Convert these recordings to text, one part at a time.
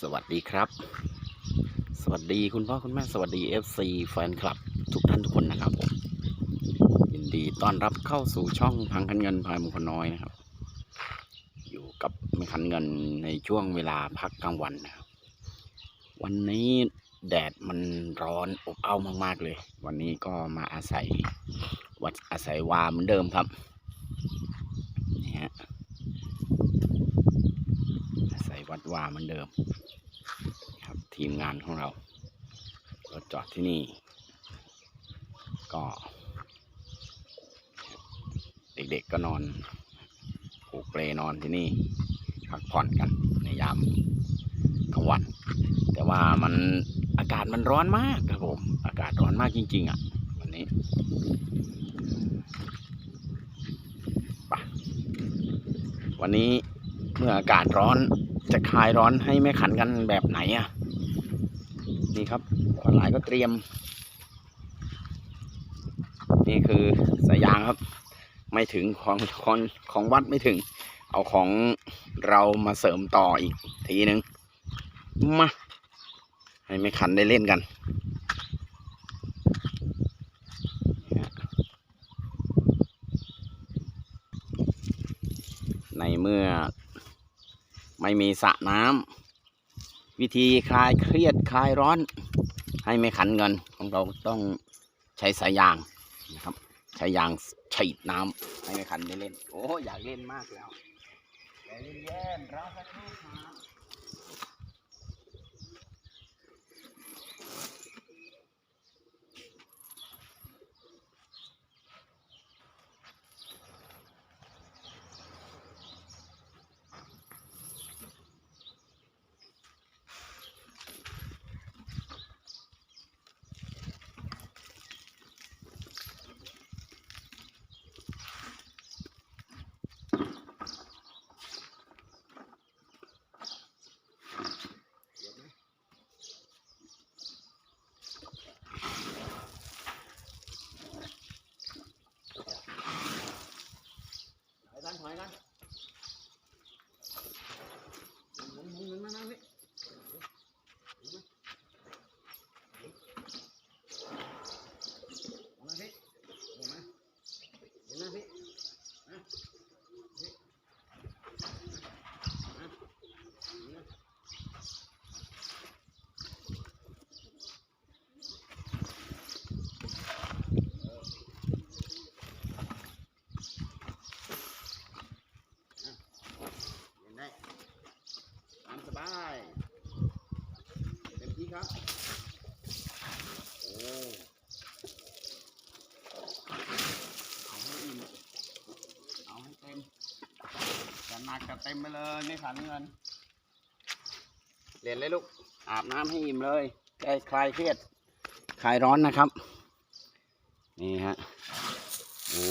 สวัสดีครับ สวัสดีคุณพ่อคุณแม่สวัสดี FC แฟนคลับทุกท่านทุกคนนะครับผมยินดีต้อนรับเข้าสู่ช่องพังคันเงินพายมงคน้อยนะครับ อยู่กับไม่คันเงินในช่วงเวลาพักกลางวันนะครับ วันนี้แดดมันร้อนอบอ้าวมากๆเลย วันนี้ก็มาอาศัยวัดอาศัยวาเหมือนเดิมครับนี่ฮะ อาศัย วัดวาเหมือนเดิมครับทีมงานของเรารถจอดที่นี่ ก็ เด็กๆก็นอนผูกเปลนอนที่นี่พักผ่อนกันในยามกลางวัน แต่ว่ามันอากาศมันร้อนมากครับผม อากาศร้อนมากจริง ๆ อะ วันนี้วันนี้เมื่ออากาศร้อน จะคลายร้อนให้แม่ขันกันแบบไหนอะนี่ครับขวานหลายก็เตรียม นี่คือสายยางครับ ไม่ถึงของของของวัดไม่ถึง เอาของเรามาเสริมต่ออีกทีหนึ่งมาให้แม่ขันได้เล่นกันเมื่อ ไม่มีสระน้ำวิธีคลายเครียดคลายร้อน ให้ไม่ขันเงินของเราต้องใช้สายยางนะครับ ใช้ยางฉีดน้ำให้ไม่ขันได้เล่น โอ้อยากเล่นมากแล้วใจเล่นเราสักครู่ครับถอยกันถอยกันหมุนหมุนหมุนมานั่งพี่มาพี่เห็นไหมเห็นไหมพี่นะพี่นะนะเห็นได้ตามสบายเต็มที่ครับ โอ้เอาให้อิ่มเอาให้เต็มจะ หนักจะเต็มไปเลยไม่ขันเงินเรียนเลยลูก อาบน้ำให้อิ่มเลยได้คลายเครียดคลายร้อนนะครับ นี่ฮะ โอ้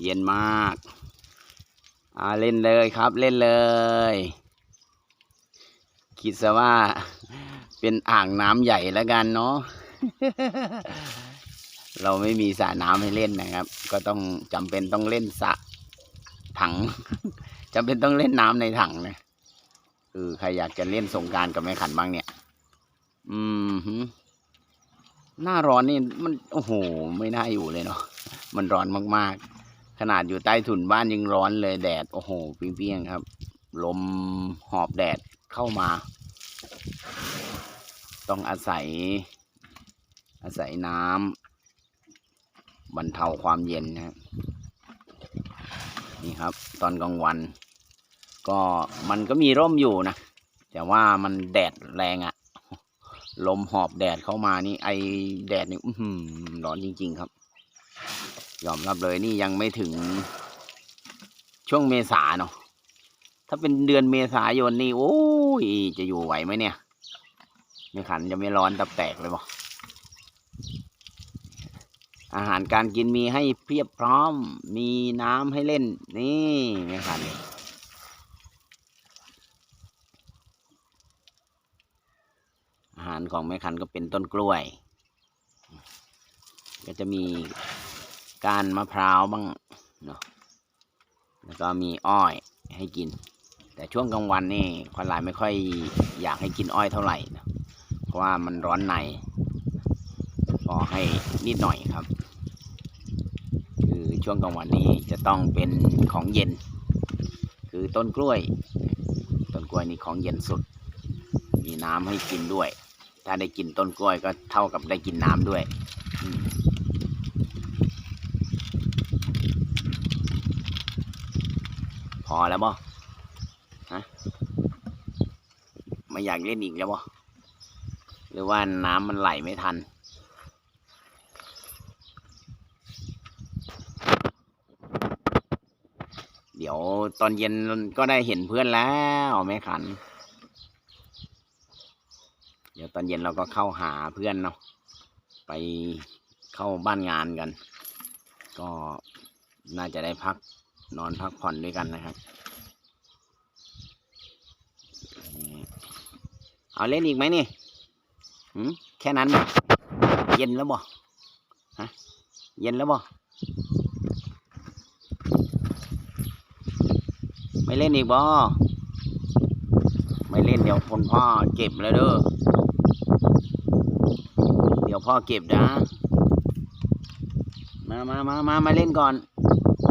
เย็นมาก อ่าเล่นเลยครับเล่นเลย คิดซะว่าเป็นอ่างน้ำใหญ่แล้วกันเนาะเราไม่มีสระน้ำให้เล่นนะครับ ก็ต้องจำเป็นต้องเล่นสระ ถังจำเป็นต้องเล่นน้ำในถังนะคือใครอยากจะเล่นสงการกับแม่ขันบ้างเนี่ย อืมหือหน้าร้อนนี่มันโอ้โห ไม่น่าอยู่เลยเนาะมันร้อนมากๆ ขนาดอยู่ใต้ถุนบ้านยังร้อนเลยแดดโอ้โหเปรี้ยงๆครับ ลมหอบแดดเข้ามา ต้องอาศัย อาศัยน้ำบรรเทาความเย็นนะครับ นี่ครับ ตอนกลางวัน ก็มันก็มีร่มอยู่นะ แต่ว่ามันแดดแรงอะลมหอบแดดเข้ามานี่ ไอแดดนี่อื้อหือร้อนจริง ๆ ครับ ยอมรับเลยนี่ยังไม่ถึงช่วงเมษาเนาะถ้าเป็นเดือนเมษายนนี่โอ้ยจะอยู่ไหวไหมเนี่ย ไม่ขันจะไม่ร้อนตับแตกเลยบอก อาหารการกินมีให้เพียบพร้อม มีน้ำให้เล่น นี่ไม่ขันอาหารของแม่คันก็เป็นต้นกล้วย ก็จะมีก้านมะพร้าวบ้างเนาะแล้วก็มีอ้อยให้กิน แต่ช่วงกลางวันนี่คนหลายไม่ค่อยอยากให้กินอ้อยเท่าไหร่นะเพราะว่ามันร้อนใน ก็ให้นิดหน่อยครับ คือช่วงกลางวันนี้จะต้องเป็นของเย็น คือต้นกล้วย ต้นกล้วยนี่ของเย็นสุด มีน้ำให้กินด้วย ถ้าได้กินต้นกล้วยก็เท่ากับได้กินน้ำด้วยพอแล้วบ่ฮะไม่อยากเล่นอีกแล้วบ่หรือว่าน้ำมันไหลไม่ทัน เดี๋ยวตอนเย็นก็ได้เห็นเพื่อนแล้วแม่ขัน เดี๋ยวตอนเย็นเราก็เข้าหาเพื่อนเนาะไปเข้าบ้านงานกัน ก็น่าจะได้พักนอนพักผ่อนด้วยกันนะครับเอาเล่นอีกไหมนี่หืมแค่นั้น เย็นแล้วบ่ฮะเย็นแล้วบ่ไม่ เล่นอีกบ่ไม่เล่นเดี๋ยวคนพ่อเก็บแล้วเด้อ เดี๋ยวพ่อเก็บนะ มามามามามาเล่นก่อน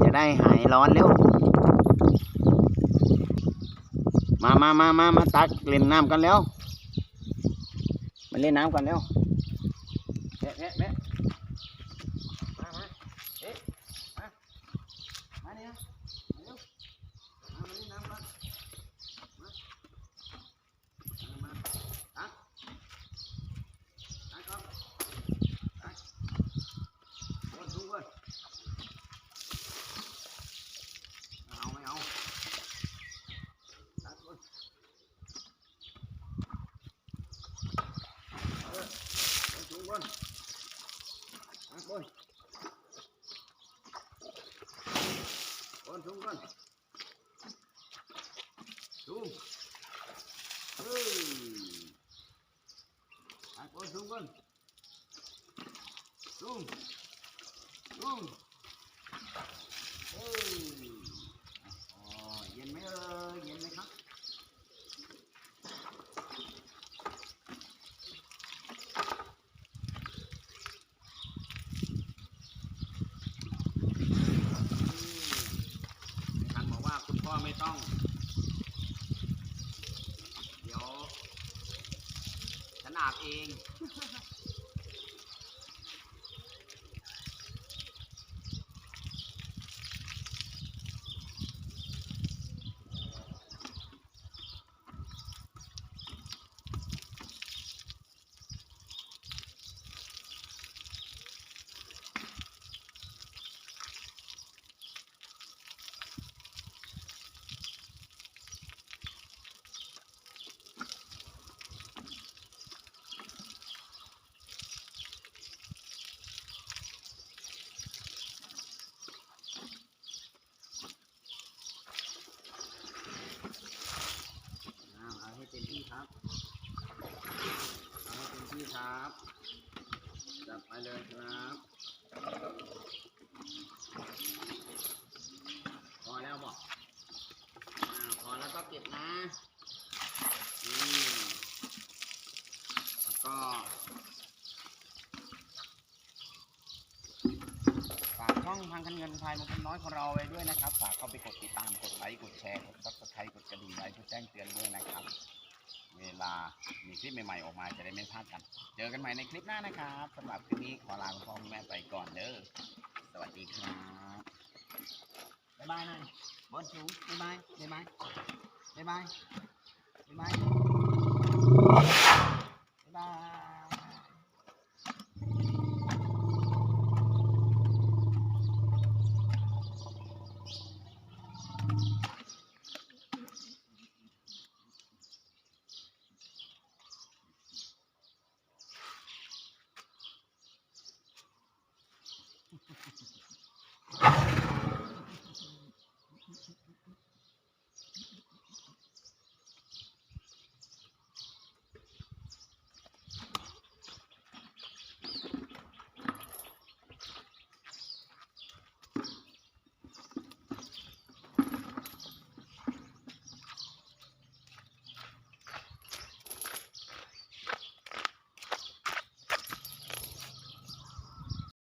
จะได้หายร้อนเร็ว มามามามามาตักเล่นน้ำกันแล้ว มาเล่นน้ำกันแล้ว con. À, con. Con xuống con. Xuống. Ừ. à, con xuống con. Xuống. Xuống. Ừ. à, oh, yên mấy ơi ต้อง เดี๋ยวฉันอาบเอง อ้าวเอาให้เต็มที่ครับ เอาให้เต็มที่ ครับจับไปเลยครับพอแล้วบอกอ่าพอแล้วก็เก็บนะนี่แล้วก็ฝากช่องพังคันเงินพายมันน้อยของเราไว้ด้วยนะครับ ฝากเข้าไปกดติดตามกดไลค์กดแชร์กดซับสไครต์กดกระดิ่งไว้เพื่อแจ้งเตือนด้วยนะครับ เวลามีคลิปใหม่ๆออกมาจะได้ไม่พลาดกัน เจอกันใหม่ในคลิปหน้านะครับสำหรับคลิปนี้ขอลาคุณพ่อคุณแม่ไปก่อนเด้อสวัสดีครับบ๊ายบายหน่อยบอลสูงบ๊ายบายบ๊ายบายบ๊ายบายบ๊ายบายบ๊ายบาย